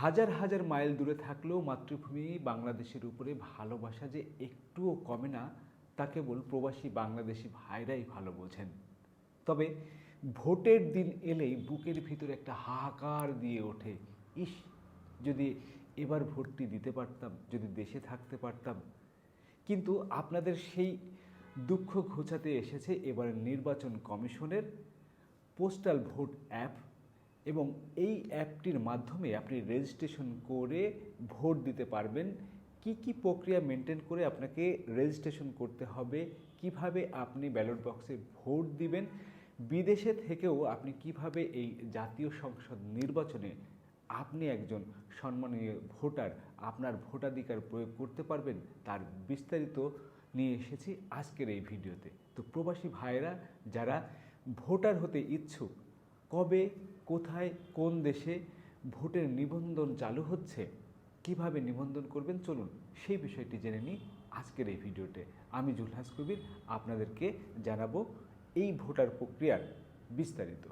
হাজার হাজার মাইল দূরে থাকলেও মাতৃভূমি বাংলাদেশের উপরে ভালোবাসা যে একটুও কমে না, তা কেবল প্রবাসী বাংলাদেশি ভাইরাই ভালো বোঝেন। তবে ভোটের দিন এলেই বুকের ভিতরে একটা হাহাকার দিয়ে ওঠে। ইস, যদি এবার ভোটটি দিতে পারতাম, যদি দেশে থাকতে পারতাম। কিন্তু আপনাদের সেই দুঃখ ঘোচাতে এসেছে এবার নির্বাচন কমিশনের পোস্টাল ভোট অ্যাপ। এবং এই অ্যাপটির মাধ্যমে আপনি রেজিস্ট্রেশন করে ভোট দিতে পারবেন। কি কি প্রক্রিয়া মেনটেন করে আপনাকে রেজিস্ট্রেশন করতে হবে? কীভাবে আপনি ব্যালট বক্সে ভোট দিবেন? বিদেশে থেকেও আপনি কীভাবে এই জাতীয় সংসদ নির্বাচনে আপনি একজন সম্মানীয় ভোটার, আপনার ভোটাধিকার প্রয়োগ করতে পারবেন? তার বিস্তারিত নিয়ে এসেছি আজকের এই ভিডিওতে। তো প্রবাসী ভাইয়েরা, যারা ভোটার হতে ইচ্ছুক, কবে কোথায় কোন দেশে ভোটের নিবন্ধন চালু হচ্ছে, কীভাবে নিবন্ধন করবেন, চলুন সেই বিষয়টি জেনে নিই আজকের এই ভিডিওতে। আমি জুলহাস কবির, আপনাদেরকে জানাব এই ভোটার প্রক্রিয়ার বিস্তারিত।